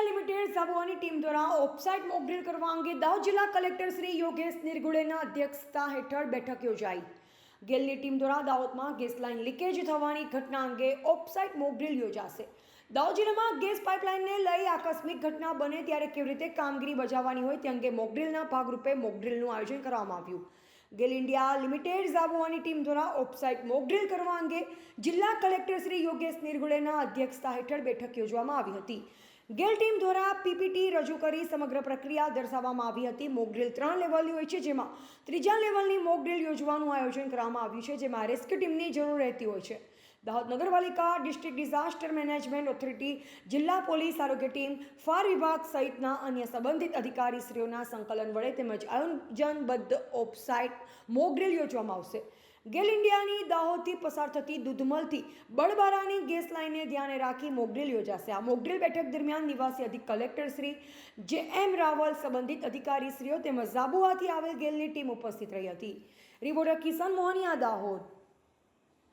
India limited ઝાબુઆની team દ્વારા offsite mock drill કરવા અંગે દાહોદ જિલ્લા કલેક્ટર શ્રી યોગેશ નિર્ગુડેના અધ્યક્ષતા હેઠળ બેઠક યોજાઈ. ગેલની ટીમ દ્વારા દાહોદમાં ગેસ લાઇન લીકેજ થવાની ઘટના અંગે ઓફસાઇટ મોકડ્રીલ યોજાશે. દાહોદ જિલ્લામાં ગેસ પાઇપલાઇનને લઈ આકસ્મિક ઘટના બને ત્યારે કેવી રીતે કામગીરી બજાવવાની હોય તે અંગે મોકડ્રીલના ભાગરૂપે મોકડ્રીલનું આયોજન કરવામાં આવ્યું. ગેલ ઇન્ડિયા લિમિટેડ ઝાબુઆની ટીમ દ્વારા ઓફસાઇટ મોકડ્રીલ કરવા અંગે જિલ્લા કલેક્ટર શ્રી યોગેશ નિર્ગુળેના અધ્યક્ષતા હેઠળ બેઠક યોજવામાં આવી હતી. ગેલ ટીમ દ્વારા પીપીટી રજૂ કરી સમગ્ર પ્રક્રિયા દર્શાવવામાં આવી હતી. મોકડ્રીલ ત્રણ લેવલની હોય છે, જેમાં ત્રીજા લેવલની મોકડ્રીલ યોજવાનું આયોજન કરવામાં આવ્યું છે, જેમાં રેસ્ક્યુ ટીમની જરૂર રહેતી હોય છે. દાહોદ નગરપાલિકા, ડિસ્ટ્રિક્ટ ડિઝાસ્ટર મેનેજમેન્ટ ઓથોરિટી, જિલ્લા પોલીસ આરોગ્ય ટીમ, ફાર વિભાગ સહિતના અન્ય સંબંધિત અધિકારીશ્રીઓના સંકલન વડે તેમજ આયોજનબદ્ધ ઓફસાઇટ મોકડ્રીલ યોજવામાં આવશે. ગેલ ઇન્ડિયાની દાહોદથી પસાર થતી દૂધમલથી બળબારાની ગેસ લાઇનને ધ્યાને રાખી મોકડ્રીલ યોજાશે. આ મોકડ્રીલ બેઠક દરમિયાન નિવાસી અધિક કલેક્ટર શ્રી જે એમ રાવલ સંબંધિત અધિકારીશ્રીઓ તેમજ ઝાબુઆથી આવેલ ગેલની ટીમ ઉપસ્થિત રહી હતી. રિપોર્ટર કિશન મોહનિયા, દાહોદ.